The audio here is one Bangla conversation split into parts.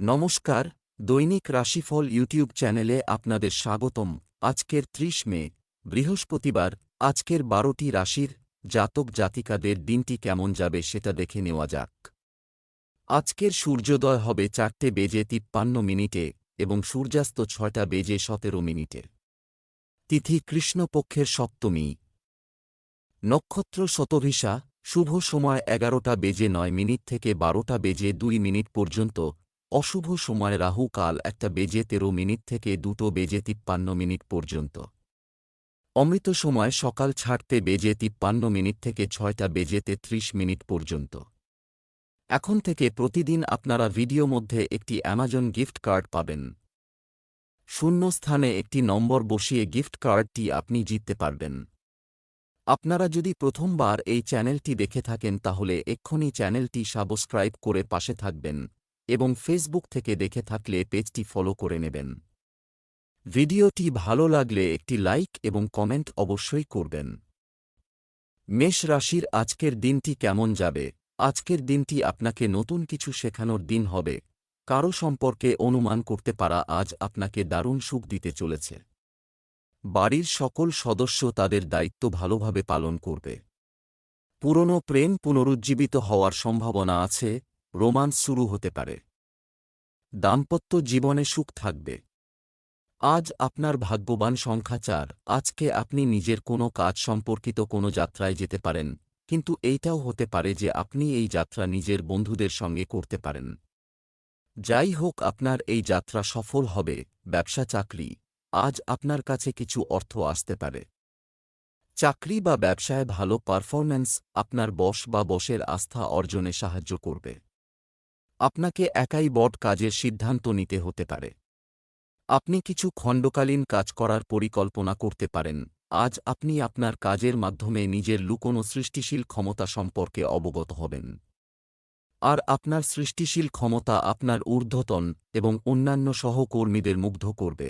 নমস্কার, দৈনিক রাশিফল ইউটিউব চ্যানেলে আপনাদের স্বাগতম। আজকের ত্রিশ মে, বৃহস্পতিবার, আজকের বারোটি রাশির জাতক জাতিকাদের দিনটি কেমন যাবে সেটা দেখে নেওয়া যাক। আজকের সূর্যোদয় হবে চারটে বেজে তিপ্পান্ন মিনিটে এবং সূর্যাস্ত ছয়টা বেজে সতেরো মিনিটে। তিথি কৃষ্ণপক্ষের সপ্তমী। নক্ষত্র শতভিসা, শুভ সময় এগারোটা বেজে নয় মিনিট থেকে বারোটা বেজে দুই মিনিট পর্যন্ত অশুভ সময় রাহু কাল একটা বেজে তেরো মিনিট থেকে দুটো বেজে তিপ্পান্ন মিনিট পর্যন্ত। অমৃত সময় সকাল ছাড়তে বেজে তিপ্পান্ন মিনিট থেকে ছয়টা বেজে তেত্রিশ মিনিট পর্যন্ত। এখন থেকে প্রতিদিন আপনারা ভিডিও মধ্যে একটি অ্যামাজন গিফট কার্ড পাবেন। শূন্য স্থানে একটি নম্বর বসিয়ে গিফট কার্ডটি আপনি জিততে পারবেন। আপনারা যদি প্রথমবার এই চ্যানেলটি দেখে থাকেন তাহলে এক্ষুনি চ্যানেলটি সাবস্ক্রাইব করে পাশে থাকবেন। এবং ফেসবুক থেকে দেখে থাকলে পেজটি ফলো করে নেবেন। ভিডিওটি ভালো লাগলে একটি লাইক এবং কমেন্ট অবশ্যই করবেন। মেষ রাশির আজকের দিনটি কেমন যাবে? আজকের দিনটি আপনাকে নতুন কিছু শেখানোর দিন হবে। কারও সম্পর্কে অনুমান করতে পারা আজ আপনাকে দারুণ সুখ দিতে চলেছে। বাড়ির সকল সদস্য তাদের দায়িত্ব ভালোভাবে পালন করবে। পুরনো প্রেম পুনরুজ্জীবিত হওয়ার সম্ভাবনা আছে রোমান্স শুরু হতে পারে। দাম্পত্য জীবনে সুখ থাকবে। আজ আপনার ভাগ্যবান সংখ্যা চার, আজকে আপনি নিজের কোনো কাজ সম্পর্কিত কোনো যাত্রায় যেতে পারেন, কিন্তু এইটাও হতে পারে যে আপনি এই যাত্রা নিজের বন্ধুদের সঙ্গে করতে পারেন। যাই হোক, আপনার এই যাত্রা সফল হবে, ব্যবসা, চাকরি। আজ আপনার কাছে কিছু অর্থ আসতে পারে। চাকরি বা ব্যবসায় ভালো পারফরম্যান্স আপনার বশ বা বসের আস্থা অর্জনে সাহায্য করবে। আপনাকে একাই বট কাজের সিদ্ধান্ত নিতে হতে পারে। আপনি কিছু খণ্ডকালীন কাজ করার পরিকল্পনা করতে পারেন। আজ আপনি আপনার কাজের মাধ্যমে নিজের লুকোনো সৃষ্টিশীল ক্ষমতা সম্পর্কে অবগত হবেন। আর আপনার সৃষ্টিশীল ক্ষমতা আপনার ঊর্ধ্বতন এবং অন্যান্য সহকর্মীদের মুগ্ধ করবে।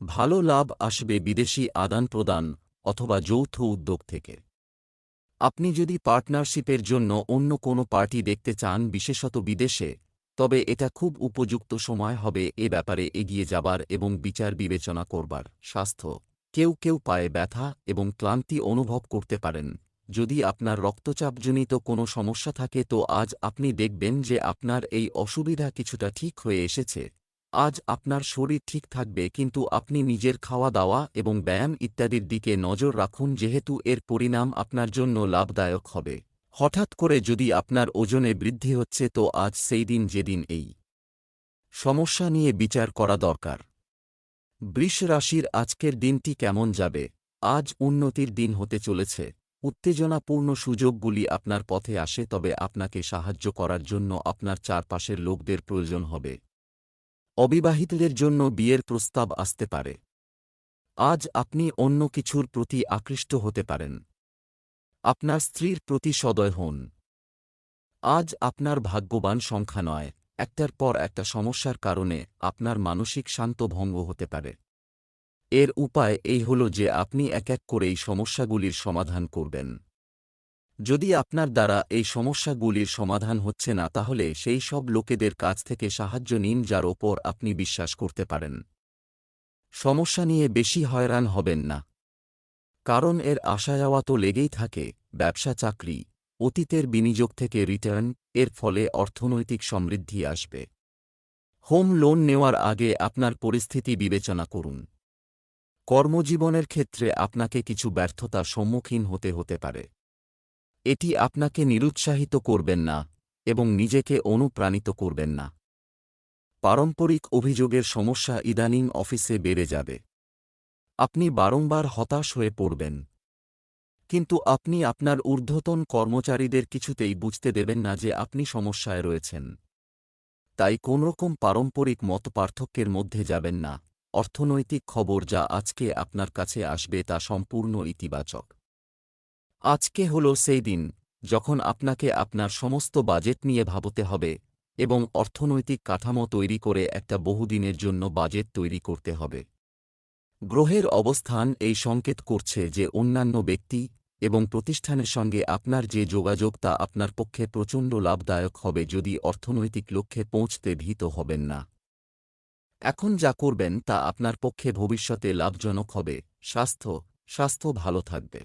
ভালো লাভ আসবে বিদেশি আদান প্রদান অথবা যৌথ উদ্যোগ থেকে। আপনি যদি পার্টনারশিপের জন্য অন্য কোনো পার্টি দেখতে চান, বিশেষত বিদেশে, তবে এটা খুব উপযুক্ত সময় হবে এ ব্যাপারে এগিয়ে যাবার এবং বিচার বিবেচনা করবার। স্বাস্থ্য। কেউ কেউ পায়ে ব্যথা এবং ক্লান্তি অনুভব করতে পারেন। যদি আপনার রক্তচাপজনিত কোনো সমস্যা থাকে, তো আজ আপনি দেখবেন যে আপনার এই অসুবিধা কিছুটা ঠিক হয়ে এসেছে। আজ আপনার শরীর ঠিক থাকবে কিন্তু আপনি নিজের খাওয়া দাওয়া এবং ব্যায়াম ইত্যাদির দিকে নজর রাখুন যেহেতু এর পরিণাম আপনার জন্য লাভদায়ক হবে। হঠাৎ করে যদি আপনার ওজনে বৃদ্ধি হচ্ছে তো আজ সেই দিন যেদিন এই। সমস্যা নিয়ে বিচার করা দরকার। বৃষ রাশির আজকের দিনটি কেমন যাবে? আজ উন্নতির দিন হতে চলেছে। উত্তেজনাপূর্ণ সুযোগগুলি আপনার পথে আসে তবে আপনাকে সাহায্য করার জন্য আপনার চারপাশের লোকদের প্রয়োজন হবে। অবিবাহিতদের জন্য বিয়ের প্রস্তাব আসতে পারে। আজ আপনি অন্য কিছুর প্রতি আকৃষ্ট হতে পারেন। আপনার স্ত্রীর প্রতি সদয় হন। আজ আপনার ভাগ্যবান সংখ্যা নয়, একটার পর একটা সমস্যার কারণে আপনার মানসিক শান্ত ভঙ্গ হতে পারে। এর উপায় এই হল যে আপনি এক এক করে এই সমস্যাগুলির সমাধান করবেন। যদি আপনার দ্বারা এই সমস্যাগুলির সমাধান হচ্ছে না, তাহলে সেই সব লোকেদের কাছ থেকে সাহায্য নিন, যার ওপর আপনি বিশ্বাস করতে পারেন। সমস্যা নিয়ে বেশি হয়রান হবেন না। কারণ এর আশা যাওয়া তো লেগেই থাকে, ব্যবসা, চাকরি, অতীতের বিনিয়োগ থেকে রিটার্ন, এর ফলে অর্থনৈতিক সমৃদ্ধি আসবে। হোম লোন নেওয়ার আগে আপনার পরিস্থিতি বিবেচনা করুন। কর্মজীবনের ক্ষেত্রে আপনাকে কিছু ব্যর্থতা সম্মুখীন হতে হতে পারে। এটি আপনাকে নিরুৎসাহিত করবেন না এবং নিজেকে অনুপ্রাণিত করবেন না। পারম্পরিক অভিযোগের সমস্যা ইদানিং অফিসে বেড়ে যাবে। আপনি বারংবার হতাশ হয়ে পড়বেন। কিন্তু আপনি আপনার ঊর্ধ্বতন কর্মচারীদের কিছুতেই বুঝতে দেবেন না যে আপনি সমস্যায় রয়েছেন। তাই কোনরকম পারম্পরিক মত পার্থক্যের মধ্যে যাবেন না। অর্থনৈতিক খবর যা আজকে আপনার কাছে আসবে তা সম্পূর্ণ ইতিবাচক। আজকে হল সেই দিন, যখন আপনাকে আপনার সমস্ত বাজেট নিয়ে ভাবতে হবে এবং অর্থনৈতিক কাঠামো তৈরি করে একটা বহুদিনের জন্য বাজেট তৈরি করতে হবে। গ্রহের অবস্থান এই সংকেত করছে যে অন্যান্য ব্যক্তি এবং প্রতিষ্ঠানের সঙ্গে আপনার যে যোগাযোগ তা আপনার পক্ষে প্রচণ্ড লাভদায়ক হবে যদি অর্থনৈতিক লক্ষ্যে পৌঁছতে ভীত হবেন না। এখন যা করবেন তা আপনার পক্ষে ভবিষ্যতে লাভজনক হবে। স্বাস্থ্য স্বাস্থ্য ভালো থাকবে।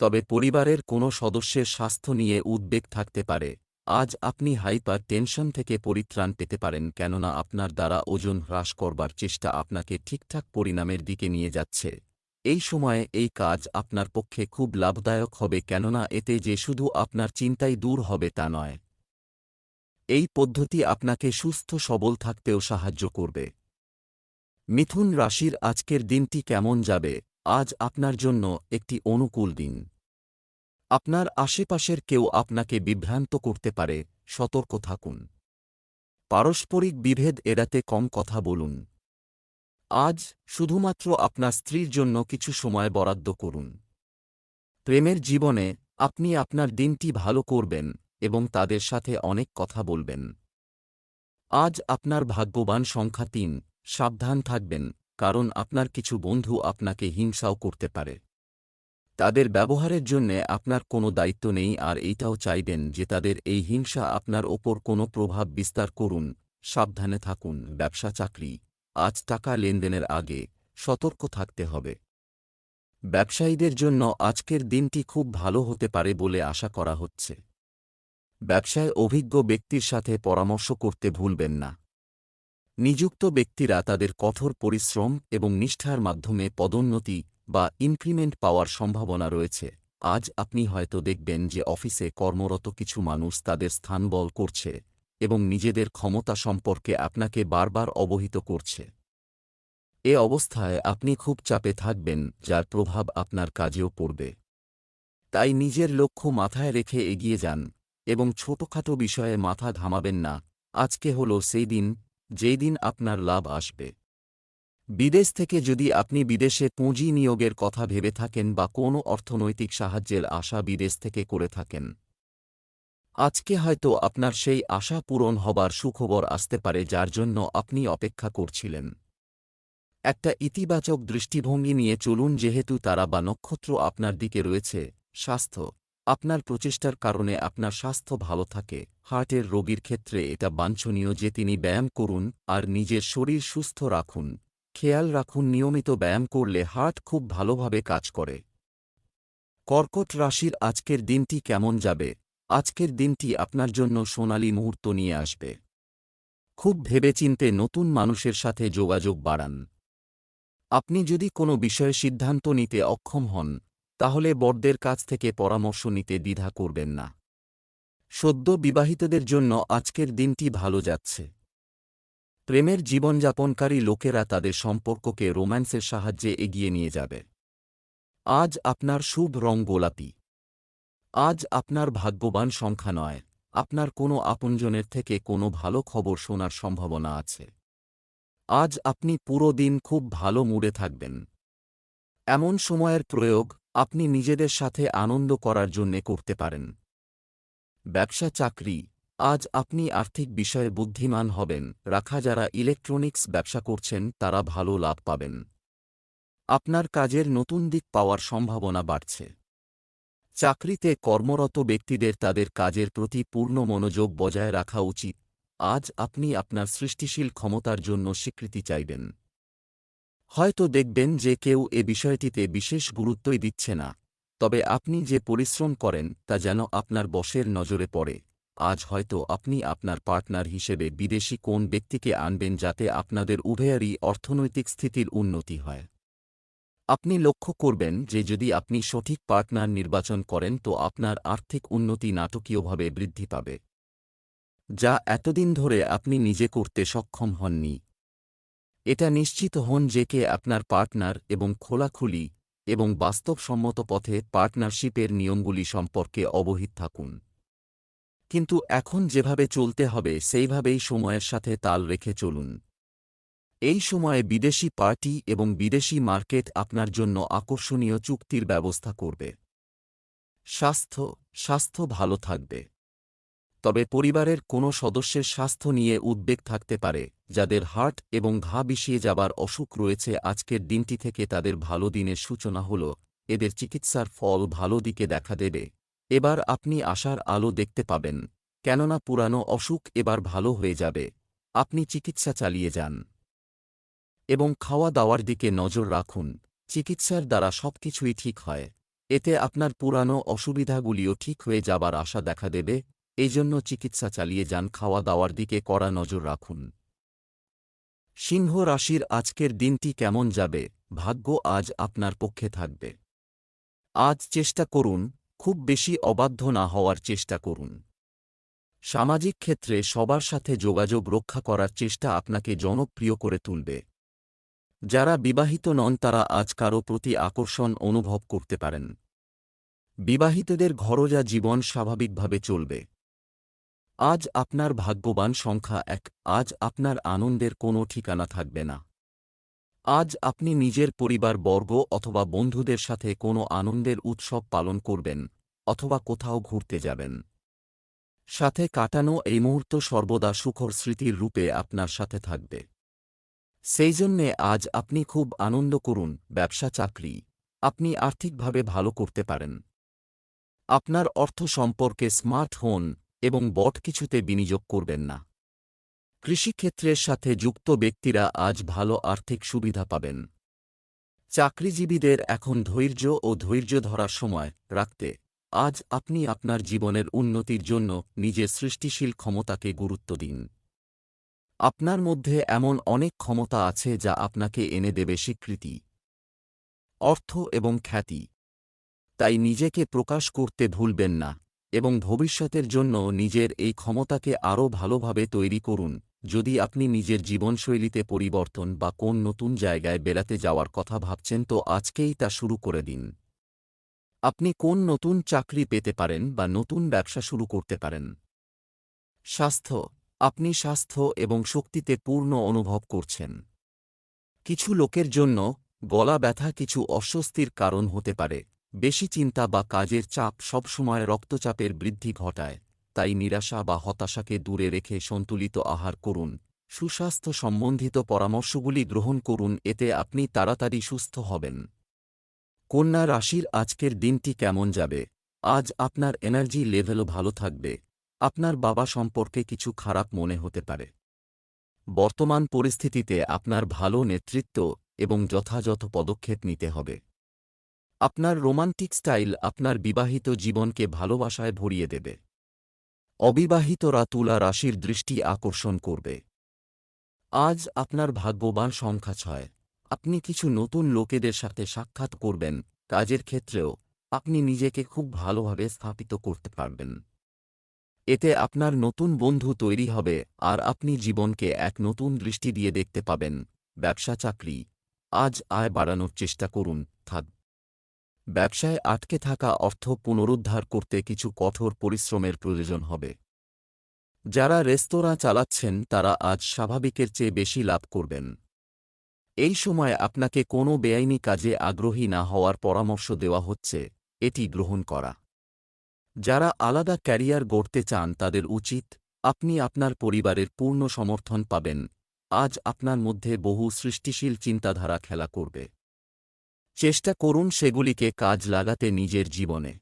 তবে পরিবারের কোনো সদস্যের স্বাস্থ্য নিয়ে উদ্বেগ থাকতে পারে। আজ আপনি হাইপার টেনশন থেকে পরিত্রাণ পেতে পারেন কেননা আপনার দ্বারা ওজন হ্রাস করবার চেষ্টা আপনাকে ঠিকঠাক পরিণামের দিকে নিয়ে যাচ্ছে। এই সময়ে এই কাজ আপনার পক্ষে খুব লাভদায়ক হবে কেননা এতে যে শুধু আপনার চিন্তাই দূর হবে তা নয়। এই পদ্ধতি আপনাকে সুস্থ সবল থাকতেও সাহায্য করবে। মিথুন রাশির আজকের দিনটি কেমন যাবে? আজ আপনার জন্য একটি অনুকূল দিন। আপনার আশেপাশের কেউ আপনাকে বিভ্রান্ত করতে পারে, সতর্ক থাকুন। পারস্পরিক বিভেদ এড়াতে কম কথা বলুন। আজ শুধুমাত্র আপনার স্ত্রীর জন্য কিছু সময় বরাদ্দ করুন। প্রেমের জীবনে আপনি আপনার দিনটি ভালো করবেন এবং তাদের সাথে অনেক কথা বলবেন। আজ আপনার ভাগ্যবান সংখ্যা তিন, সাবধান থাকবেন। কারণ আপনার কিছু বন্ধু আপনাকে হিংসাও করতে পারে। তাদের ব্যবহারের জন্যে আপনার কোনো দায়িত্ব নেই আর এইটাও চাইবেন যে তাদের এই হিংসা আপনার ওপর কোনো প্রভাব বিস্তার করুন, সাবধানে থাকুন, ব্যবসা, চাকরি। আজ টাকা লেনদেনের আগে সতর্ক থাকতে হবে। ব্যবসায়ীদের জন্য আজকের দিনটি খুব ভালো হতে পারে বলে আশা করা হচ্ছে। ব্যবসায় অভিজ্ঞ ব্যক্তির সাথে পরামর্শ করতে ভুলবেন না। নিযুক্ত ব্যক্তিরা তাদের কঠোর পরিশ্রম এবং নিষ্ঠার মাধ্যমে পদোন্নতি বা ইনক্রিমেন্ট পাওয়ার সম্ভাবনা রয়েছে। আজ আপনি হয়তো দেখবেন যে অফিসে কর্মরত কিছু মানুষ তাদের স্থান বল করছে এবং নিজেদের ক্ষমতা সম্পর্কে আপনাকে বারবার অবহিত করছে। এ অবস্থায় আপনি খুব চাপে থাকবেন, যার প্রভাব আপনার কাজেও পড়বে। তাই নিজের লক্ষ্য মাথায় রেখে এগিয়ে যান এবং ছোটখাটো বিষয়ে মাথা ঘামাবেন না। আজকে হল সেই দিন যেই দিন আপনার লাভ আসবে। বিদেশ থেকে যদি আপনি বিদেশে পুঁজি নিয়োগের কথা ভেবে থাকেন বা কোনো অর্থনৈতিক সাহায্যের আশা বিদেশ থেকে করে থাকেন। আজকে হয়তো আপনার সেই আশা পূরণ হবার সুখবর আসতে পারে যার জন্য আপনি অপেক্ষা করছিলেন। একটা ইতিবাচক দৃষ্টিভঙ্গি নিয়ে চলুন যেহেতু তারা বা নক্ষত্র আপনার দিকে রয়েছে, স্বাস্থ্য আপনার প্রচেষ্টার কারণে আপনার স্বাস্থ্য ভালো থাকে। হার্টের রোগীর ক্ষেত্রে এটা বাঞ্ছনীয় যে তিনি ব্যায়াম করুন আর নিজের শরীর সুস্থ রাখুন। খেয়াল রাখুন, নিয়মিত ব্যায়াম করলে হার্ট খুব ভালোভাবে কাজ করে। কর্কট রাশির আজকের দিনটি কেমন যাবে? আজকের দিনটি আপনার জন্য সোনালী মুহূর্ত নিয়ে আসবে। খুব ভেবেচিন্তে নতুন মানুষের সাথে যোগাযোগ বাড়ান। আপনি যদি কোনো বিষয়ে সিদ্ধান্ত নিতে অক্ষম হন তাহলে বড়দের কাছ থেকে পরামর্শ নিতে দ্বিধা করবেন না। সদ্য বিবাহিতদের জন্য আজকের দিনটি ভালো যাচ্ছে। প্রেমের জীবনযাপনকারী লোকেরা তাদের সম্পর্ককে রোম্যান্সের সাহায্যে এগিয়ে নিয়ে যাবে। আজ আপনার শুভ রং গোলাপি। আজ আপনার ভাগ্যবান সংখ্যা নয়। আপনার কোনো আপনজনের থেকে কোনো ভালো খবর শোনার সম্ভাবনা আছে। আজ আপনি পুরো দিন খুব ভালো মুডে থাকবেন। এমন সময়ের প্রয়োগ আপনি নিজেদের সাথে আনন্দ করার জন্যে করতে পারেন। ব্যবসা চাকরি, আজ আপনি আর্থিক বিষয়ে বুদ্ধিমান হবেন, রাখা যারা ইলেকট্রনিক্স ব্যবসা করছেন, তারা ভালো লাভ পাবেন। আপনার কাজের নতুন দিক পাওয়ার সম্ভাবনা বাড়ছে। চাকরিতে কর্মরত ব্যক্তিদের তাদের কাজের প্রতি পূর্ণ মনোযোগ বজায় রাখা উচিত। আজ আপনি আপনার সৃষ্টিশীল ক্ষমতার জন্য স্বীকৃতি চাইবেন। হয়তো দেখবেন যে কেউ এ বিষয়টিতে বিশেষ গুরুত্বই দিচ্ছে না। তবে আপনি যে পরিশ্রম করেন, তা যেন আপনার বসের নজরে পড়ে। আজ হয়তো আপনি আপনার পার্টনার হিসেবে বিদেশি কোন ব্যক্তিকে আনবেন যাতে আপনাদের উভয়েরই অর্থনৈতিক স্থিতির উন্নতি হয়। আপনি লক্ষ্য করবেন যে যদি আপনি সঠিক পার্টনার নির্বাচন করেন, তো আপনার আর্থিক উন্নতি নাটকীয়ভাবে বৃদ্ধি পাবে। যা এতদিন ধরে আপনি নিজে করতে সক্ষম হননি। এটা নিশ্চিত হন যে কে আপনার পার্টনার এবং খোলাখুলি এবং বাস্তবসম্মত পথে পার্টনারশিপের নিয়মগুলি সম্পর্কে অবহিত থাকুন। কিন্তু এখন যেভাবে চলতে হবে, সেইভাবেই সময়ের সাথে তাল রেখে চলুন। এই সময়ে বিদেশি পার্টি এবং বিদেশি মার্কেট আপনার জন্য আকর্ষণীয় চুক্তির ব্যবস্থা করবে। স্বাস্থ্য স্বাস্থ্য ভালো থাকবে। তবে পরিবারের কোনো সদস্যের স্বাস্থ্য নিয়ে উদ্বেগ থাকতে পারে, যাদের হার্ট এবং ঘা বিষিয়ে যাবার অসুখ রয়েছে। আজকের দিনটি থেকে তাদের ভালো দিনের সূচনা হল, এদের চিকিৎসার ফল ভালো দিকে দেখা দেবে। এবার আপনি আশার আলো দেখতে পাবেন, কেননা পুরানো অসুখ এবার ভালো হয়ে যাবে। আপনি চিকিৎসা চালিয়ে যান। এবং খাওয়া দাওয়ার দিকে নজর রাখুন, চিকিৎসার দ্বারা সবকিছুই ঠিক হয়। এতে আপনার পুরানো অসুবিধাগুলিও ঠিক হয়ে যাবার আশা দেখা দেবে। এই জন্য চিকিৎসা চালিয়ে যান খাওয়া দাওয়ার দিকে কড়া নজর রাখুন। সিংহ রাশির আজকের দিনটি কেমন যাবে? ভাগ্য আজ আপনার পক্ষে থাকবে। আজ চেষ্টা করুন, খুব বেশি অবাধ্য না হওয়ার চেষ্টা করুন। সামাজিক ক্ষেত্রে সবার সাথে যোগাযোগ রক্ষা করার চেষ্টা আপনাকে জনপ্রিয় করে তুলবে। যারা বিবাহিত নন, তারা আজ কারও প্রতি আকর্ষণ অনুভব করতে পারেন। বিবাহিতদের ঘরোজা জীবন স্বাভাবিকভাবে চলবে। আজ আপনার ভাগ্যবান সংখ্যা এক, আজ আপনার আনন্দের কোনো ঠিকানা থাকবে না। আজ আপনি নিজের পরিবার, বর্গ অথবা বন্ধুদের সাথে কোনো আনন্দের উৎসব পালন করবেন অথবা কোথাও ঘুরতে যাবেন। সাথে কাটানো এই মুহূর্ত সর্বদা সুখর স্মৃতির রূপে আপনার সাথে থাকবে। সেই জন্যে আজ আপনি খুব আনন্দ করুন, ব্যবসা, চাকরি, আপনি আর্থিকভাবে ভালো করতে পারেন। আপনার অর্থ সম্পর্কে স্মার্ট হন এবং বট কিছুতে বিনিয়োগ করবেন না। কৃষিক্ষেত্রের সাথে যুক্ত ব্যক্তিরা আজ ভালো আর্থিক সুবিধা পাবেন। চাকরিজীবীদের এখন ধৈর্য ও ধৈর্য ধরার সময় রাখতে আজ আপনি আপনার জীবনের উন্নতির জন্য নিজের সৃষ্টিশীল ক্ষমতাকে গুরুত্ব দিন। আপনার মধ্যে এমন অনেক ক্ষমতা আছে যা আপনাকে এনে দেবে স্বীকৃতি, অর্থ এবং খ্যাতি। তাই নিজেকে প্রকাশ করতে ভুলবেন না। এবং ভবিষ্যতের জন্য নিজের এই ক্ষমতাকে আরও ভালোভাবে তৈরি করুন। যদি আপনি নিজের জীবনশৈলীতে পরিবর্তন বা কোন নতুন জায়গায় বেড়াতে যাওয়ার কথা ভাবছেন, তো আজকেই তা শুরু করে দিন। আপনি কোন নতুন চাকরি পেতে পারেন বা নতুন ব্যবসা শুরু করতে পারেন? স্বাস্থ্য। আপনি স্বাস্থ্য এবং শক্তিতে পূর্ণ অনুভব করছেন। কিছু লোকের জন্য গলা ব্যথা কিছু অস্বস্তির কারণ হতে পারে। বেশি চিন্তা বা কাজের চাপ সবসময় রক্তচাপের বৃদ্ধি ঘটায়, তাই নিরাশা বা হতাশাকে দূরে রেখে সন্তুলিত আহার করুন। সুস্বাস্থ্য সম্বন্ধিত পরামর্শগুলি গ্রহণ করুন, এতে আপনি তাড়াতাড়ি সুস্থ হবেন। কন্যা রাশির আজকের দিনটি কেমন যাবে? আজ আপনার এনার্জি লেভেলও ভালো থাকবে। আপনার বাবা সম্পর্কে কিছু খারাপ মনে হতে পারে। বর্তমান পরিস্থিতিতে আপনার ভালো নেতৃত্ব এবং যথাযথ পদক্ষেপ নিতে হবে। আপনার রোমান্টিক স্টাইল আপনার বিবাহিত জীবনকে ভালোবাসায় ভরিয়ে দেবে। অবিবাহিতরা তুলা রাশির দৃষ্টি আকর্ষণ করবে। আজ আপনার ভাগ্যবান সংখ্যা ছয়। আপনি কিছু নতুন লোকেদের সাথে সাক্ষাৎ করবেন, কাজের ক্ষেত্রেও আপনি নিজেকে খুব ভালোভাবে স্থাপিত করতে পারবেন। এতে আপনার নতুন বন্ধু তৈরি হবে আর আপনি জীবনকে এক নতুন দৃষ্টি দিয়ে দেখতে পাবেন। ব্যবসা চাকরি, আজ আয় বাড়ানোর চেষ্টা করুন, থাক। ব্যবসায় আটকে থাকা অর্থ পুনরুদ্ধার করতে কিছু কঠোর পরিশ্রমের প্রয়োজন হবে। যারা রেস্তোরাঁ চালাচ্ছেন, তারা আজ স্বাভাবিকের চেয়ে বেশি লাভ করবেন। এই সময় আপনাকে কোনো বেআইনি কাজে আগ্রহী না হওয়ার পরামর্শ দেওয়া হচ্ছে, এটি গ্রহণ করা। যারা আলাদা ক্যারিয়ার গড়তে চান, তাদের উচিত, আপনি আপনার পরিবারের পূর্ণ সমর্থন পাবেন, আজ আপনার মধ্যে বহু সৃষ্টিশীল চিন্তাধারা খেলা করবে। চেষ্টা করুন সেগুলিকে কাজ লাগাতে নিজের জীবনে।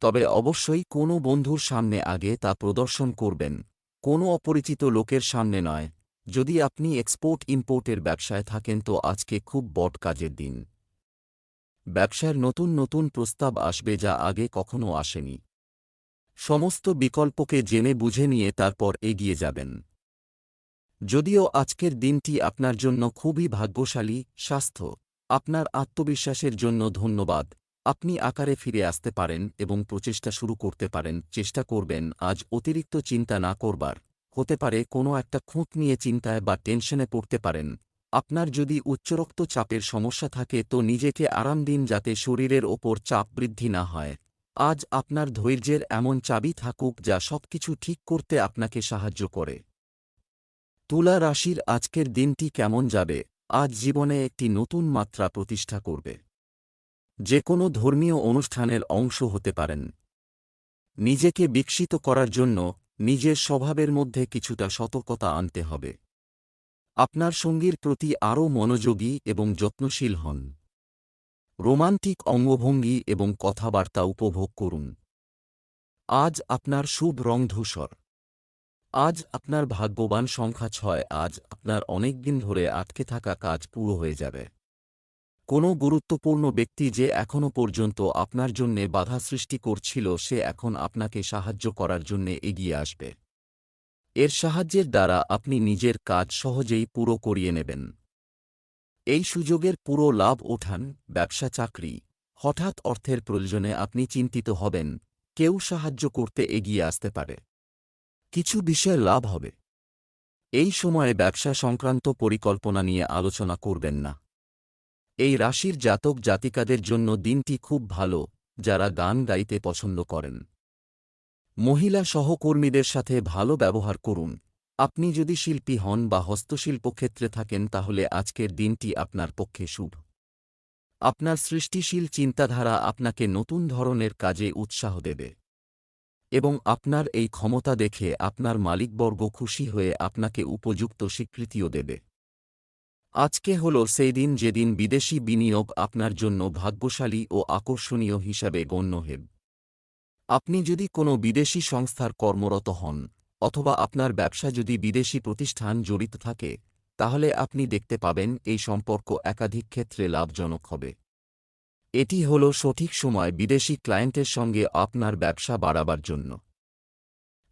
তবে অবশ্যই কোনো বন্ধুর সামনে আগে তা প্রদর্শন করবেন। কোনো অপরিচিত লোকের সামনে নয়। যদি আপনি এক্সপোর্ট ইম্পোর্টের ব্যবসায় থাকেন তো আজকে খুব বট কাজের দিন। ব্যবসার নতুন নতুন প্রস্তাব আসবে যা আগে কখনো আসেনি। সমস্ত বিকল্পকে জেনে বুঝে নিয়ে তারপর এগিয়ে যাবেন। যদিও আজকের দিনটি আপনার জন্য খুবই ভাগ্যশালী, স্বাস্থ্য আপনার আত্মবিশ্বাসের জন্য ধন্যবাদ। আপনি আকারে ফিরে আসতে পারেন এবং প্রচেষ্টা শুরু করতে পারেন। চেষ্টা করবেন আজ অতিরিক্ত চিন্তা না করবার। হতে পারে কোনো একটা খুঁত নিয়ে চিন্তায় বা টেনশনে পড়তে পারেন। আপনার যদি উচ্চরক্ত চাপের সমস্যা থাকে তো নিজেকে আরাম দিন যাতে শরীরের ওপর চাপ বৃদ্ধি না হয়। আজ আপনার ধৈর্যের এমন চাবি থাকুক যা সবকিছু ঠিক করতে আপনাকে সাহায্য করে। তুলা রাশির আজকের দিনটি কেমন যাবে? আজ জীবনে একটি নতুন মাত্রা প্রতিষ্ঠা করবে। যে কোনো ধর্মীয় অনুষ্ঠানের অংশ হতে পারেন। নিজেকে বিকশিত করার জন্য নিজের স্বভাবের মধ্যে কিছুটা সতর্কতা আনতে হবে। আপনার সঙ্গীর প্রতি আরও মনোযোগী এবং যত্নশীল হন। রোমান্টিক অঙ্গভঙ্গি এবং কথাবার্তা উপভোগ করুন। আজ আপনার শুভ রং ধূসর। আজ আপনার ভাগ্যবান সংখ্যা ছয়। আজ আপনার অনেক দিন ধরে আটকে থাকা কাজ পুরো হয়ে যাবে। কোনো গুরুত্বপূর্ণ ব্যক্তি যে এখনও পর্যন্ত আপনার জন্যে বাধা সৃষ্টি করছিল, সে এখন আপনাকে সাহায্য করার জন্যে এগিয়ে আসবে। এর সাহায্যের দ্বারা আপনি নিজের কাজ সহজেই পুরো করিয়ে নেবেন। এই সুযোগের পুরো লাভ ওঠান ব্যবসা চাকরি। হঠাৎ অর্থের প্রয়োজনে আপনি চিন্তিত হবেন, কেউ সাহায্য করতে এগিয়ে আসতে পারে। কিছু বিষয়ে লাভ হবে। এই সময়ে ব্যবসা সংক্রান্ত পরিকল্পনা নিয়ে আলোচনা করবেন না। এই রাশির জাতক জাতিকাদের জন্য দিনটি খুব ভালো, যারা গান গাইতে পছন্দ করেন। মহিলা সহকর্মীদের সাথে ভালো ব্যবহার করুন। আপনি যদি শিল্পী হন বা হস্তশিল্প ক্ষেত্রে থাকেন, তাহলে আজকের দিনটি আপনার পক্ষে শুভ। আপনার সৃষ্টিশীল চিন্তাধারা আপনাকে নতুন ধরনের কাজে উৎসাহ দেবে। এবং আপনার এই ক্ষমতা দেখে আপনার মালিকবর্গ খুশি হয়ে আপনাকে উপযুক্ত স্বীকৃতিও দেবে। আজকে হল সেই দিন যেদিন বিদেশি বিনিয়োগ আপনার জন্য ভাগ্যশালী ও আকর্ষণীয় হিসাবে গণ্য হেব। আপনি যদি কোনো বিদেশি সংস্থার কর্মরত হন, অথবা আপনার ব্যবসা যদি বিদেশি প্রতিষ্ঠান জড়িত থাকে, তাহলে আপনি দেখতে পাবেন এই সম্পর্ক একাধিক ক্ষেত্রে লাভজনক হবে। এটি হল সঠিক সময় বিদেশি ক্লায়েন্টের সঙ্গে আপনার ব্যবসা বাড়াবার জন্য।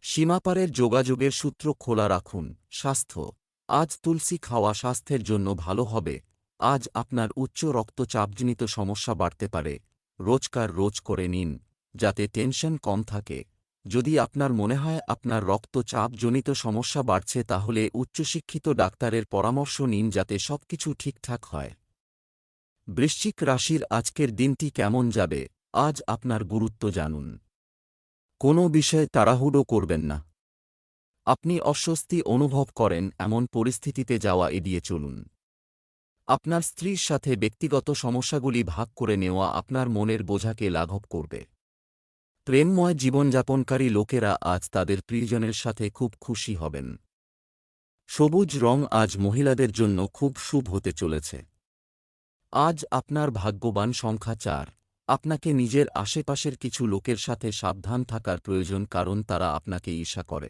সীমাপারের যোগাযোগের সূত্র খোলা রাখুন, স্বাস্থ্য। আজ তুলসী খাওয়া স্বাস্থ্যের জন্য ভালো হবে। আজ আপনার উচ্চ রক্তচাপজনিত সমস্যা বাড়তে পারে। রোজকার রোজ করে নিন, যাতে টেনশন কম থাকে। যদি আপনার মনে হয় আপনার রক্তচাপজনিত সমস্যা বাড়ছে তাহলে উচ্চশিক্ষিত ডাক্তারের পরামর্শ নিন যাতে সবকিছু ঠিকঠাক হয়। বৃশ্চিক রাশির আজকের দিনটি কেমন যাবে, আজ আপনার গুরুত্ব জানুন। কোনো বিষয়ে তাড়াহুড়ো করবেন না। আপনি অস্বস্তি অনুভব করেন, এমন পরিস্থিতিতে যাওয়া এড়িয়ে চলুন। আপনার স্ত্রীর সাথে ব্যক্তিগত সমস্যাগুলি ভাগ করে নেওয়া আপনার মনের বোঝাকে লাঘব করবে। প্রেমময় জীবনযাপনকারী লোকেরা আজ তাদের প্রিয়জনের সাথে খুব খুশি হবেন। সবুজ রং আজ মহিলাদের জন্য খুব শুভ হতে চলেছে। আজ আপনার ভাগ্যবান সংখ্যা চার। আপনাকে নিজের আশেপাশের কিছু লোকের সাথে সাবধান থাকার প্রয়োজন কারণ তারা আপনাকে ঈর্ষা করে।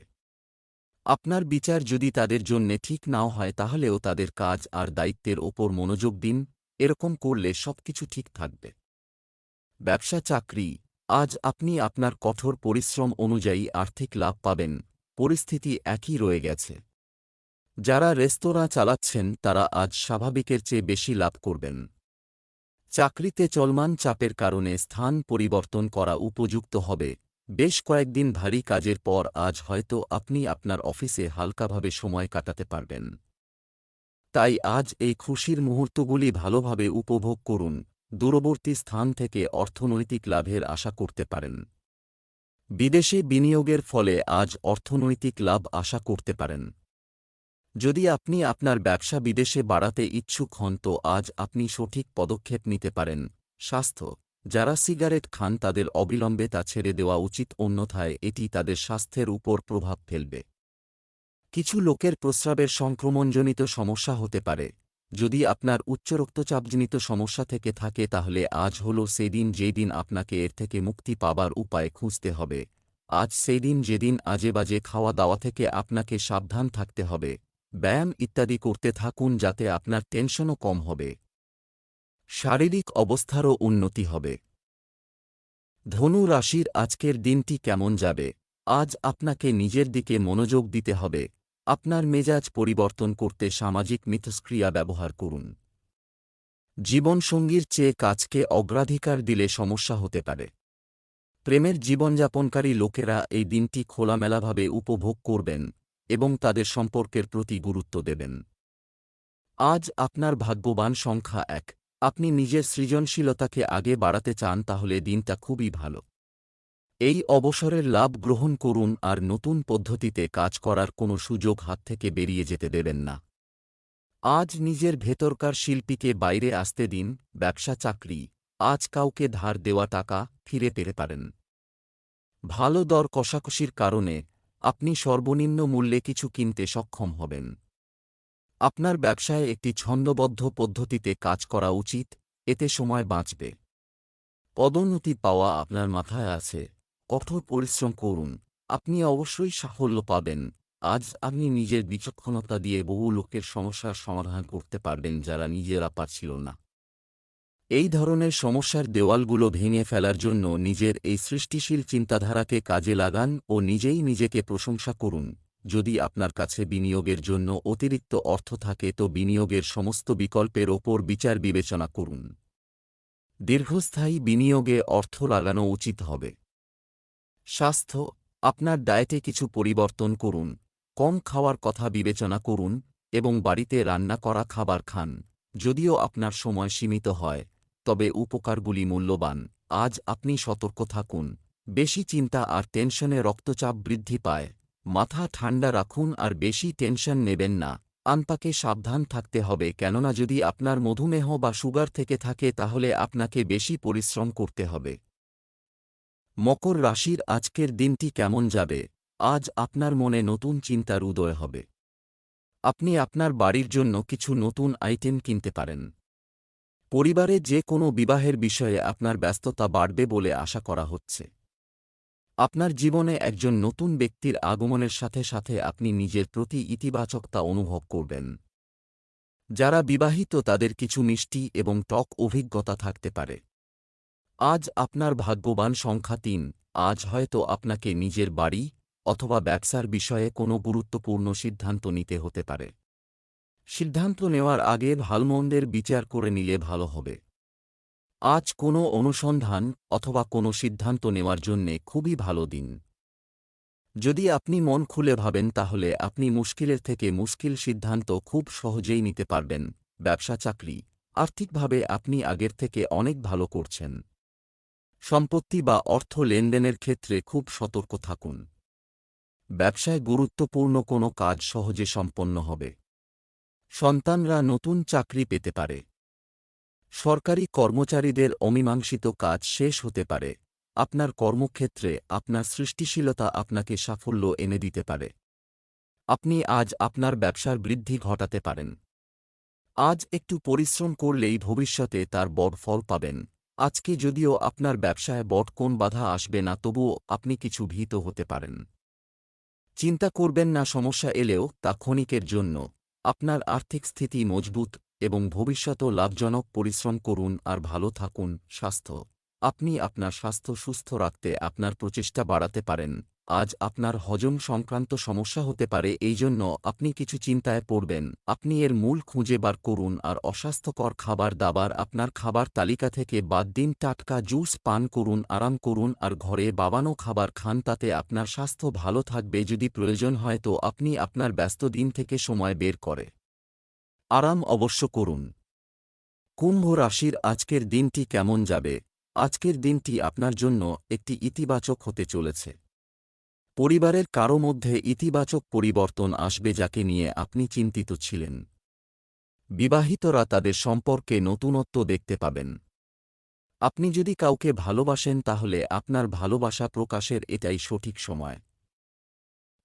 আপনার বিচার যদি তাদের জন্যে ঠিক নাও হয় তাহলেও তাদের কাজ আর দায়িত্বের ওপর মনোযোগ দিন, এরকম করলে সবকিছু ঠিক থাকবে। ব্যবসা চাকরি। আজ আপনি আপনার কঠোর পরিশ্রম অনুযায়ী আর্থিক লাভ পাবেন, পরিস্থিতি একই রয়ে গেছে। যারা রেস্তোরাঁ চালাচ্ছেন তারা আজ স্বাভাবিকের চেয়ে বেশি লাভ করবেন। চাকরিতে চলমান চাপের কারণে স্থান পরিবর্তন করা উপযুক্ত হবে। বেশ কয়েকদিন ভারী কাজের পর আজ হয়তো আপনি আপনার অফিসে হালকাভাবে সময় কাটাতে পারবেন। তাই আজ এই খুশির মুহূর্তগুলি ভালোভাবে উপভোগ করুন। দূরবর্তী স্থান থেকে অর্থনৈতিক লাভের আশা করতে পারেন। বিদেশে বিনিয়োগের ফলে আজ অর্থনৈতিক লাভ আশা করতে পারেন। যদি আপনি আপনার ব্যবসা বিদেশে বাড়াতে ইচ্ছুক হন তো আজ আপনি সঠিক পদক্ষেপ নিতে পারেন। স্বাস্থ্য। যারা সিগারেট খান তাদের অবিলম্বে তা ছেড়ে দেওয়া উচিত, অন্যথায় এটি তাদের স্বাস্থ্যের উপর প্রভাব ফেলবে। কিছু লোকের প্রস্রাবের সংক্রমণজনিত সমস্যা হতে পারে। যদি আপনার উচ্চ রক্তচাপজনিত সমস্যা থেকে থাকে তাহলে আজ হল সেদিন যেদিন আপনাকে এর থেকে মুক্তি পাবার উপায় খুঁজতে হবে। আজ সেদিন যেদিন আজেবাজে খাওয়া দাওয়া থেকে আপনাকে সাবধান থাকতে হবে। ব্যায়াম ইত্যাদি করতে থাকুন যাতে আপনার টেনশনও কম হবে। শারীরিক অবস্থারও উন্নতি হবে। ধনু রাশির আজকের দিনটি কেমন যাবে? আজ আপনাকে নিজের দিকে মনোযোগ দিতে হবে। আপনার মেজাজ পরিবর্তন করতে সামাজিক মিথস্ক্রিয়া ব্যবহার করুন। জীবনসঙ্গীর চেয়ে কাজকে অগ্রাধিকার দিলে সমস্যা হতে পারে। প্রেমের জীবনযাপনকারী লোকেরা এই দিনটি খোলামেলাভাবে উপভোগ করবেন। এবং তাদের সম্পর্কের প্রতি গুরুত্ব দেবেন। আজ আপনার ভাগ্যবান সংখ্যা এক। আপনি নিজের সৃজনশীলতাকে আগে বাড়াতে চান তাহলে দিনটা খুবই ভালো। এই অবসরের লাভ গ্রহণ করুন আর নতুন পদ্ধতিতে কাজ করার কোনো সুযোগ হাত থেকে বেরিয়ে যেতে দেবেন না। আজ নিজের ভেতরকার শিল্পীকে বাইরে আসতে দিন, ব্যবসা, চাকরি। আজ কাউকে ধার দেওয়া টাকা ফিরে পেতে পারেন। ভালো দর কষাকষির কারণে আপনি সর্বনিম্ন মূল্যে কিছু কিনতে সক্ষম হবেন। আপনার ব্যবসায় একটি ছন্দবদ্ধ পদ্ধতিতে কাজ করা উচিত, এতে সময় বাঁচবে। পদোন্নতি পাওয়া আপনার মাথায় আছে। কঠোর পরিশ্রম করুন। আপনি অবশ্যই সাফল্য পাবেন। আজ আপনি নিজের বিচক্ষণতা দিয়ে বহু লোকের সমস্যার সমাধান করতে পারবেন যারা নিজেরা পারছিল না। এই ধরনের সমস্যার দেওয়ালগুলো ভেঙে ফেলার জন্য নিজের এই সৃষ্টিশীল চিন্তাধারাকে কাজে লাগান ও নিজেই নিজেকে প্রশংসা করুন। যদি আপনার কাছে বিনিয়োগের জন্য অতিরিক্ত অর্থ থাকে তো বিনিয়োগের সমস্ত বিকল্পের ওপর বিচার বিবেচনা করুন। দীর্ঘস্থায়ী বিনিয়োগে অর্থ লাগানো উচিত হবে। স্বাস্থ্য, আপনার ডায়েটে কিছু পরিবর্তন করুন, কম খাওয়ার কথা বিবেচনা করুন এবং বাড়িতে রান্না করা খাবার খান, যদিও আপনার সময় সীমিত হয়। তবে উপকারগুলি মূল্যবান। আজ আপনি সতর্ক থাকুন। বেশি চিন্তা আর টেনশনে রক্তচাপ বৃদ্ধি পায়। মাথা ঠান্ডা রাখুন আর বেশি টেনশন নেবেন না। আনপাকে সাবধান থাকতে হবে কেননা যদি আপনার মধুমেহ বা সুগার থেকে থাকে তাহলে আপনাকে বেশি পরিশ্রম করতে হবে। মকর রাশির আজকের দিনটি কেমন যাবে? আজ আপনার মনে নতুন চিন্তার উদয় হবে। আপনি আপনার বাড়ির জন্য কিছু নতুন আইটেম কিনতে পারেন। পরিবারে যে কোনো বিবাহের বিষয়ে আপনার ব্যস্ততা বাড়বে বলে আশা করা হচ্ছে। আপনার জীবনে একজন নতুন ব্যক্তির আগমনের সাথে সাথে আপনি নিজের প্রতি ইতিবাচকতা অনুভব করবেন। যারা বিবাহিত তাদের কিছু মিষ্টি এবং টক অভিজ্ঞতা থাকতে পারে। আজ আপনার ভাগ্যবান সংখ্যা তিন, আজ হয়তো আপনাকে নিজের বাড়ি অথবা ব্যবসার বিষয়ে কোনো গুরুত্বপূর্ণ সিদ্ধান্ত নিতে হতে পারে। সিদ্ধান্ত নেওয়ার আগে ভালমন্দের বিচার করে নিলে ভালো হবে। আজ কোনো অনুসন্ধান অথবা কোনো সিদ্ধান্ত নেওয়ার জন্যে খুবই ভালো দিন। যদি আপনি মন খুলে ভাবেন, তাহলে আপনি মুশকিলের থেকে মুশকিল সিদ্ধান্ত খুব সহজেই নিতে পারবেন। ব্যবসা, চাকরি, আর্থিকভাবে আপনি আগের থেকে অনেক ভালো করছেন। সম্পত্তি বা অর্থ লেনদেনের ক্ষেত্রে খুব সতর্ক থাকুন। ব্যবসায় গুরুত্বপূর্ণ কোনো কাজ সহজে সম্পন্ন হবে। সন্তানরা নতুন চাকরি পেতে পারে। সরকারি কর্মচারীদের অমীমাংসিত কাজ শেষ হতে পারে। আপনার কর্মক্ষেত্রে আপনার সৃষ্টিশীলতা আপনাকে সাফল্য এনে দিতে পারে। আপনি আজ আপনার ব্যবসার বৃদ্ধি ঘটাতে পারেন। আজ একটু পরিশ্রম করলেই ভবিষ্যতে তার বড় ফল পাবেন। আজকে যদিও আপনার ব্যবসায় বট কোন বাধা আসবে না, তবুও আপনি কিছু ভীত হতে পারেন। চিন্তা করবেন না, সমস্যা এলেও তা ক্ষণিকের জন্য। আপনার আর্থিক স্থিতি মজবুত এবং ভবিষ্যতও লাভজনক পরিশ্রম করুন আর ভালো থাকুন, স্বাস্থ্য। আপনি আপনার স্বাস্থ্য সুস্থ রাখতে আপনার প্রচেষ্টা বাড়াতে পারেন। আজ আপনার হজম সংক্রান্ত সমস্যা হতে পারে, এই জন্য আপনি কিছু চিন্তায় পড়বেন। আপনি এর মূল খুঁজে বার করুন আর অস্বাস্থ্যকর খাবার দাবার আপনার খাবার তালিকা থেকে বাদ দিন। টাটকা জুস পান করুন, আরাম করুন আর ঘরে বাবানো খাবার খান, তাতে আপনার স্বাস্থ্য ভালো থাকবে। যদি প্রয়োজন হয় তো আপনি আপনার ব্যস্ত দিন থেকে সময় বের করে। আরাম অবশ্য করুন। কুম্ভ রাশির আজকের দিনটি কেমন যাবে? আজকের দিনটি আপনার জন্য একটি ইতিবাচক হতে চলেছে। পরিবারের কারও মধ্যে ইতিবাচক পরিবর্তন আসবে যাকে নিয়ে আপনি চিন্তিত ছিলেন। বিবাহিতরা তাদের সম্পর্কে নতুনত্ব দেখতে পাবেন। আপনি যদি কাউকে ভালোবাসেন তাহলে আপনার ভালোবাসা প্রকাশের এটাই সঠিক সময়।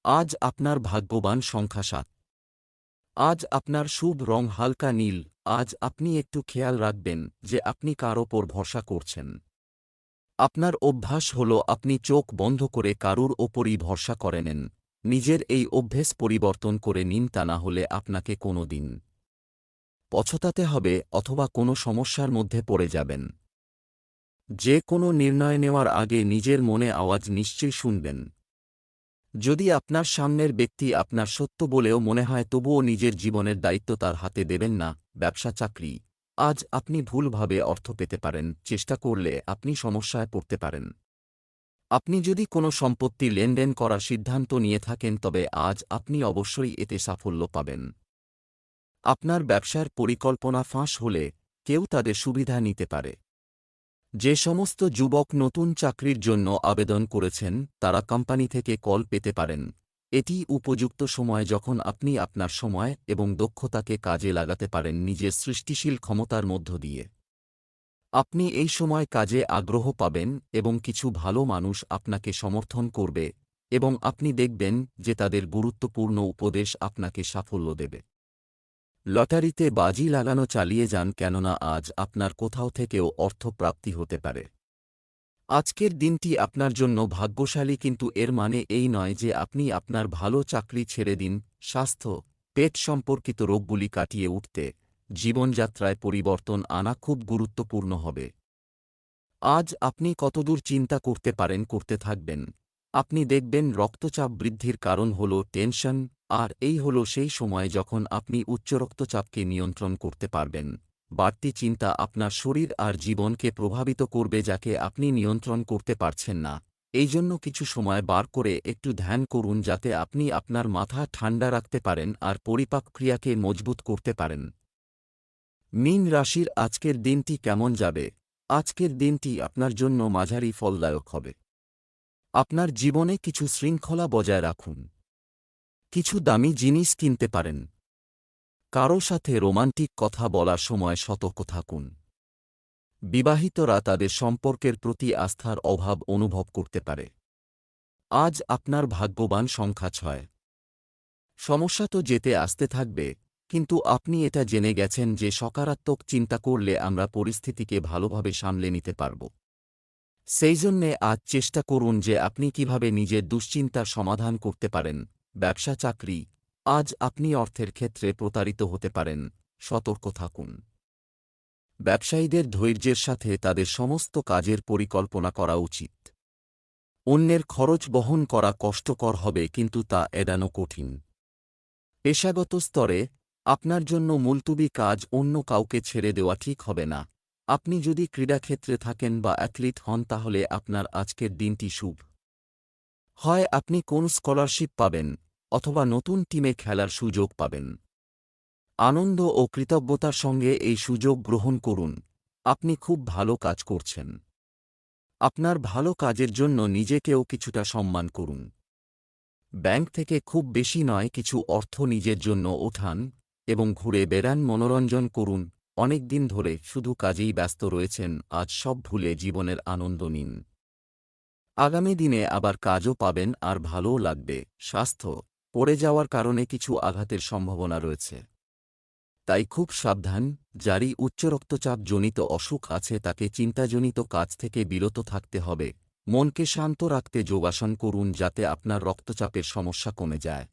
আজ আপনার ভাগ্যবান সংখ্যা সাত। আজ আপনার শুভ রং হালকা নীল। আজ আপনি একটু খেয়াল রাখবেন যে আপনি কার ওপর ভরসা করছেন। আপনার অভ্যাস হল আপনি চোখ বন্ধ করে কারুর ওপরই ভরসা করে নেন। নিজের এই অভ্যেস পরিবর্তন করে নিন তা না হলে আপনাকে কোনো দিন পছতাতে হবে অথবা কোনো সমস্যার মধ্যে পড়ে যাবেন। যে কোনো নির্ণয় নেওয়ার আগে নিজের মনে আওয়াজ নিশ্চয়ই শুনবেন। যদি আপনার সামনের ব্যক্তি আপনার সত্য বলেও মনে হয় তবুও নিজের জীবনের দায়িত্ব তার হাতে দেবেন না, ব্যবসা চাকরি। আজ আপনি ভুলভাবে অর্থ পেতে পারেন, চেষ্টা করলে আপনি সমস্যায় পড়তে পারেন। আপনি যদি কোনো সম্পত্তি লেনদেন করার সিদ্ধান্ত নিয়ে থাকেন, তবে আজ আপনি অবশ্যই এতে সাফল্য পাবেন। আপনার ব্যবসার পরিকল্পনা ফাঁস হলে কেউ তাদের সুবিধা নিতে পারে। যে সমস্ত যুবক নতুন চাকরির জন্য আবেদন করেছেন, তারা কোম্পানি থেকে কল পেতে পারেন। এটি উপযুক্ত সময় যখন আপনি আপনার সময় এবং দক্ষতাকে কাজে লাগাতে পারেন নিজের সৃষ্টিশীল ক্ষমতার মধ্য দিয়ে। আপনি এই সময় কাজে আগ্রহ পাবেন এবং কিছু ভালো মানুষ আপনাকে সমর্থন করবে এবং আপনি দেখবেন যে তাদের গুরুত্বপূর্ণ উপদেশ আপনাকে সাফল্য দেবে। লটারিতে বাজি লাগানো চালিয়ে যান কেননা আজ আপনার কোথাও থেকেও অর্থপ্রাপ্তি হতে পারে। আজকের দিনটি আপনার জন্য ভাগ্যশালী কিন্তু এর মানে এই নয় যে আপনি আপনার ভালো চাকরি ছেড়ে দিন, স্বাস্থ্য, পেট সম্পর্কিত রোগগুলি কাটিয়ে উঠতে, জীবনযাত্রায় পরিবর্তন আনা খুব গুরুত্বপূর্ণ হবে। আজ আপনি কতদূর চিন্তা করতে পারেন করতে থাকবেন। আপনি দেখবেন রক্তচাপ বৃদ্ধির কারণ হল টেনশন, আর এই হল সেই সময় যখন আপনি উচ্চ রক্তচাপকে নিয়ন্ত্রণ করতে পারবেন। বাড়তি চিন্তা আপনার শরীর আর জীবনকে প্রভাবিত করবে যাকে আপনি নিয়ন্ত্রণ করতে পারছেন না। এই জন্য কিছু সময় বার করে একটু ধ্যান করুন যাতে আপনি আপনার মাথা ঠান্ডা রাখতে পারেন আর পরিপাক ক্রিয়াকে মজবুত করতে পারেন। মীন রাশির আজকের দিনটি কেমন যাবে? আজকের দিনটি আপনার জন্য মাঝারি ফলদায়ক হবে। আপনার জীবনে কিছু শৃঙ্খলা বজায় রাখুন। কিছু দামি জিনিস কিনতে পারেন। কারও সাথে রোমান্টিক কথা বলার সময় সতর্ক থাকুন। বিবাহিতরা তাদের সম্পর্কের প্রতি আস্থার অভাব অনুভব করতে পারে। আজ আপনার ভাগ্যবান সংখ্যা ছয়। সমস্যা তো যেতে আসতে থাকবে, কিন্তু আপনি এটা জেনে গেছেন যে সকারাত্মক চিন্তা করলে আমরা পরিস্থিতিকে ভালোভাবে সামলে নিতে পারব। সেই জন্যে আজ চেষ্টা করুন যে আপনি কীভাবে নিজের দুশ্চিন্তার সমাধান করতে পারেন, ব্যবসা, চাকরি আজ আপনি অর্থের ক্ষেত্রে প্রতারিত হতে পারেন, সতর্ক থাকুন। ব্যবসায়ীদের ধৈর্যের সাথে তাদের সমস্ত কাজের পরিকল্পনা করা উচিত। অন্যের খরচ বহন করা কষ্টকর হবে, কিন্তু তা এড়ানো কঠিন। পেশাগত স্তরে, আপনার জন্য মুলতুবি কাজ অন্য কাউকে ছেড়ে দেওয়া ঠিক হবে না। আপনি যদি ক্রীড়াক্ষেত্রে থাকেন বা অ্যাথলিট হন, তাহলে আপনার আজকের দিনটি শুভ। হয় আপনি কোন স্কলারশিপ পাবেন অথবা নতুন টিমে খেলার সুযোগ পাবেন। আনন্দ ও কৃতজ্ঞতার সঙ্গে এই সুযোগ গ্রহণ করুন। আপনি খুব ভালো কাজ করছেন। আপনার ভালো কাজের জন্য নিজেকেও কিছুটা সম্মান করুন। ব্যাংক থেকে খুব বেশি নয়, কিছু অর্থ নিজের জন্য ওঠান এবং ঘুরে বেড়ান, মনোরঞ্জন করুন। অনেক দিন ধরে শুধু কাজেই ব্যস্ত রয়েছেন, আজ সব ভুলে জীবনের আনন্দ নিন। আগামী দিনে আবার কাজও পাবেন আর ভালোও লাগবে। স্বাস্থ্য পড়ে যাওয়ার কারণে কিছু আঘাতের সম্ভাবনা রয়েছে। তাই খুব সাবধান, যারই উচ্চ রক্তচাপ জনিত অসুখ আছে তাকে চিন্তাজনিত কাজ থেকে বিরত থাকতে হবে। মনকে শান্ত রাখতে যোগাসন করুন যাতে আপনার রক্তচাপের সমস্যা কমে যায়।